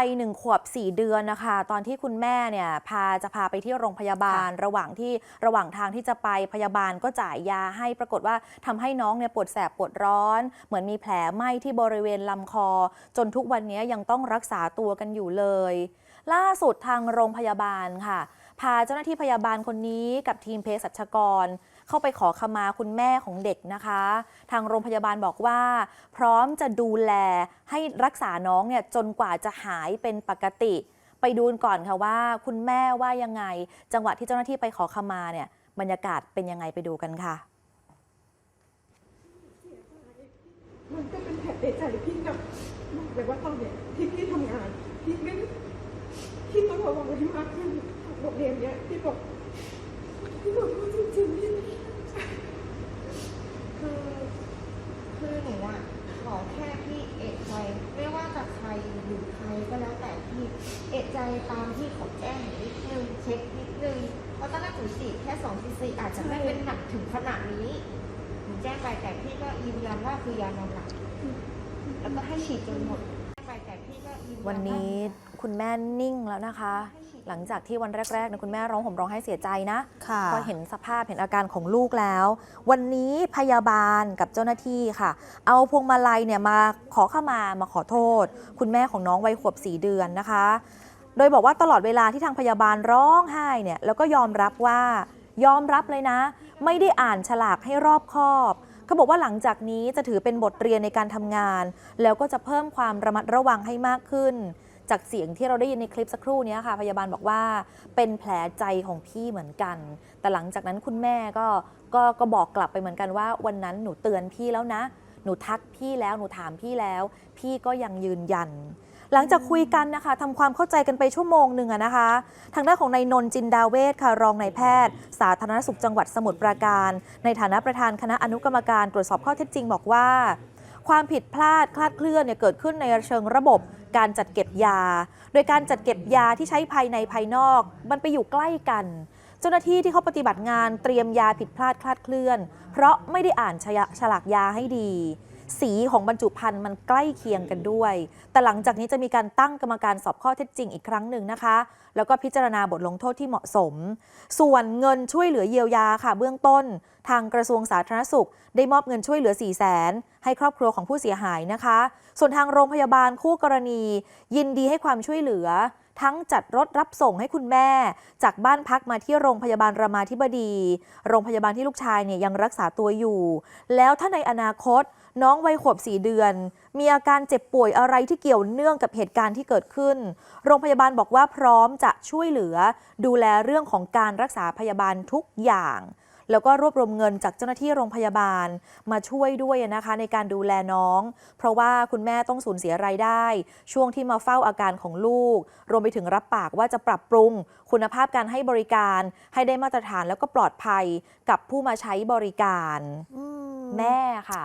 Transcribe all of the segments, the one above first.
วัยหนึ่งขวบ 4 เดือนนะคะ ตอนที่คุณแม่เนี่ยพาจะพาไปที่โรงพยาบาล ระหว่างที่ระหว่างทางที่จะไปพยาบาลก็จ่ายยาให้ปรากฏว่าทำให้น้องเนี่ยปวดแสบปวดร้อน เหมือนมีแผลไหม้ที่บริเวณลำคอ จนทุกวันนี้ยังต้องรักษาตัวกันอยู่เลย ล่าสุดทางโรงพยาบาลค่ะ พาเจ้าหน้าที่พยาบาลคนนี้กับทีมเภสัชกร เข้าไปขอขมาคุณแม่ของเด็กนะคะ ทางโรงพยาบาลบอกว่า พร้อมจะดูแลให้รักษาน้องเนี่ยจนกว่าจะหายเป็นปกติ ไปดูก่อนค่ะว่า คุณแม่ว่ายังไง จังหวะที่เจ้าหน้าที่ไปขอขมาเนี่ยบรรยากาศเป็นยังไงไปดูกันค่ะมันก็เป็นแผลในใจพี่กับบอกเลยว่าตอนเนี้ยที่พี่ทำงานพี่ไม่พี่ต้องระวังให้มากขึ้น โรงเรียนเนี้ยพี่บอกพี่บอกว่าจริงๆพี่คือ คือหนูอะขอแค่พี่เอกใจไม่ว่าจะใครหรือใครก็แล้วแต่พี่เอกใจตามที่เขาแจ้งหนูนิดนึงเช็คนิดนึงเพราะตอนแรกหนูฉีดแค่สองซีซีอาจจะไม่เป็นหนักถึงขนาดนี้หนูแจ้งไปแต่พี่ก็ยืนยันว่าคือยานอนหลับแล้วก็ให้ฉีดจนหมดแจ้งไปแต่พี่ก็ยืนยันวันนี้คุณแม่นิ่งแล้วนะคะ หลังจากที่วันแรกๆเนี่ยคุณแม่ร้องห่มร้องไห้เสียใจนะค่ะพอเห็นสภาพเห็นอาการของลูกแล้ว วันนี้พยาบาลกับเจ้าหน้าที่ค่ะ เอาพวงมาลัยเนี่ยมาขอเข้ามามาขอโทษ คุณแม่ของน้องวัยขวบ4เดือนนะคะ โดยบอกว่าตลอดเวลาที่ทางพยาบาลร้องไห้เนี่ยแล้วก็ยอมรับว่ายอมรับเลยนะ ไม่ได้อ่านฉลากให้รอบคอบเขาบอกว่าหลังจากนี้จะถือเป็นบทเรียนในการทำงาน แล้วก็จะเพิ่มความระมัดระวังให้มากขึ้น จากเสียงที่เราได้ยินในคลิปสักครู่นี้ค่ะ พยาบาลบอกว่าเป็นแผลใจของพี่เหมือนกัน แต่หลังจากนั้นคุณแม่ก็ก็ก็บอกกลับไปเหมือนกันว่า วันนั้นหนูเตือนพี่แล้วนะ หนูทักพี่แล้วหนูถามพี่แล้ว พี่ก็ยังยืนยัน หลังจากคุยกันนะคะทำความเข้าใจกันไปชั่วโมงหนึ่งนะคะ ทางด้านของนายนนจินดาเวศค่ะรองนายแพทย์ สาธารณสุขจังหวัดสมุทรปราการ ในฐานะประธานคณะอนุกรรมการตรวจสอบข้อเท็จจริงบอกว่าความผิดพลาดคลาดเคลื่อนเนี่ยเกิดขึ้นในเชิงระบบ การจัดเก็บยา โดยการจัดเก็บยาที่ใช้ภายในภายนอก มันไปอยู่ใกล้กัน เจ้าหน้าที่ที่เขาปฏิบัติงานเตรียมยาผิดพลาดคลาดเคลื่อน เพราะไม่ได้อ่านฉลากยาให้ดี สีของบรรจุภัณฑ์มันใกล้เคียงกันด้วย แต่หลังจากนี้จะมีการตั้งกรรมการสอบข้อเท็จจริงอีกครั้งหนึ่งนะคะ แล้วก็พิจารณาบทลงโทษที่เหมาะสม ส่วนเงินช่วยเหลือเยียวยาค่ะเบื้องต้น ทางกระทรวงสาธารณสุข ได้มอบเงินช่วยเหลือ 4 0 0 0 0ให้ครอบครัวของผู้เสียหายนะคะ ส่วนทางโรงพยาบาลคู่กรณี ยินดีให้ความช่วยเหลือ ทั้งจัดรถรับส่งให้คุณแม่ จากบ้านพักมาที่โรงพยาบาลรามาธิบดี โรงพยาบาลที่ลูกชายเนี่ยยังรักษาตัวอยู่ แล้วถ้าในอนาคตน้องวัยขวบ 4 เดือน มีอาการเจ็บป่วยอะไรที่เกี่ยวเนื่องกับเหตุการณ์ที่เกิดขึ้น โรงพยาบาลบอกว่าพร้อมจะช่วยเหลือ ดูแลเรื่องของการรักษาพยาบาลทุกอย่าง แล้วก็รวบรวมเงินจากเจ้าหน้าที่โรงพยาบาลมาช่วยด้วยนะคะในการดูแลน้อง เพราะว่าคุณแม่ต้องสูญเสียรายได้ ช่วงที่มาเฝ้าอาการของลูก รวมไปถึงรับปากว่าจะปรับปรุง คุณภาพการให้บริการ ให้ได้มาตรฐานแล้วก็ปลอดภัยกับผู้มาใช้บริการอืมแม่ค่ะ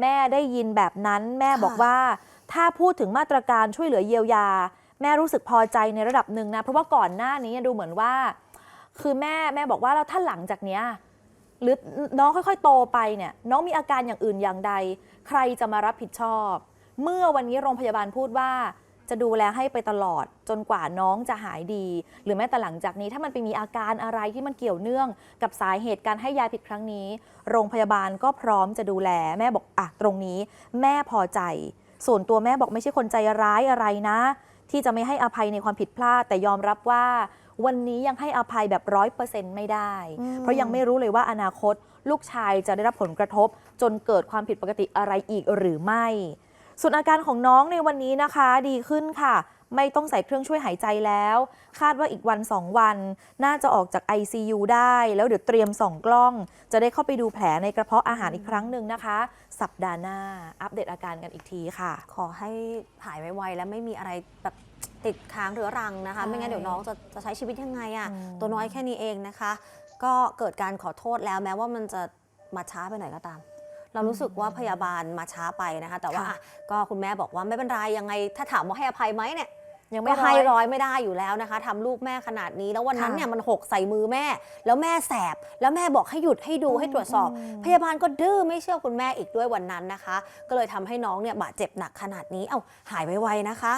แม่ได้ยินแบบนั้นแม่ค่ะบอกว่า ถ้าพูดถึงมาตรการช่วยเหลือเยียวยา แม่รู้สึกพอใจในระดับหนึ่งนะ เพราะว่าก่อนหน้านี้ดูเหมือนว่า คือแม่แม่บอกว่าแล้วถ้าหลังจากเนี้ย หรือน้องค่อยๆ โตไปเนี่ยน้องมีอาการอย่างอื่นอย่างใด ใครจะมารับผิดชอบ เมื่อวันนี้โรงพยาบาลพูดว่าจะดูแลให้ไปตลอดจนกว่าน้องจะหายดี หรือแม้แต่หลังจากนี้ถ้ามันไปมีอาการอะไรที่มันเกี่ยวเนื่องกับสาเหตุการให้ยาผิดครั้งนี้ โรงพยาบาลก็พร้อมจะดูแลแม่บอกอะตรงนี้ แม่พอใจ ส่วนตัวแม่บอกไม่ใช่คนใจร้ายอะไรนะ ที่จะไม่ให้อภัยในความผิดพลาด แต่ยอมรับว่าวันนี้ยังให้อภัยแบบร้อยเปอร์เซ็นต์ไม่ได้อืมเพราะยังไม่รู้เลยว่าอนาคต ลูกชายจะได้รับผลกระทบ จนเกิดความผิดปกติอะไรอีกหรือไม่ ส่วนอาการของน้องในวันนี้นะคะดีขึ้นค่ะ ไม่ต้องใส่เครื่องช่วยหายใจแล้ว คาดว่าอีกวัน 2 วัน น่าจะออกจาก ICU ได้ แล้วเดี๋ยวเตรียมส่องกล้อง จะได้เข้าไปดูแผลในกระเพาะอาหารอีกครั้งหนึ่งนะคะ สัปดาห์หน้า อัปเดตอาการกันอีกทีค่ะ ขอให้หายไวๆและไม่มีอะไรแบบติดค้างเรื้อรังนะคะใช่ไม่งั้นเดี๋ยวน้องจะจะใช้ชีวิตยังไงอะอืมตัวน้อยแค่นี้เองนะคะ ก็เกิดการขอโทษแล้วแม้ว่ามันจะมาช้าไปหน่อยก็ตามเรารู้สึกว่าพยาบาลมาช้าไปนะคะ แต่ว่าค่ะอะก็คุณแม่บอกว่าไม่เป็นไรยังไง ถ้าถามว่าให้อภัยไหมเนี่ย ยังไม่ก็ร้ให้อยร้อยไม่ได้อยู่แล้วนะคะทำลูกแม่ขนาดนี้ แล้ววันนั้นค่ะเนี่ยมันหกใส่มือแม่ แล้วแม่แสบ แล้วแม่บอกให้หยุดให้ดูอืมให้ตรวจสอบอืมพยาบาลก็ดื้อไม่เชื่อคุณแม่อีกด้วยวันนั้นนะคะ ก็เลยทำให้น้องเนี่ยบาดเจ็บหนักขนาดนี้ เอ้าหายไวๆนะคะ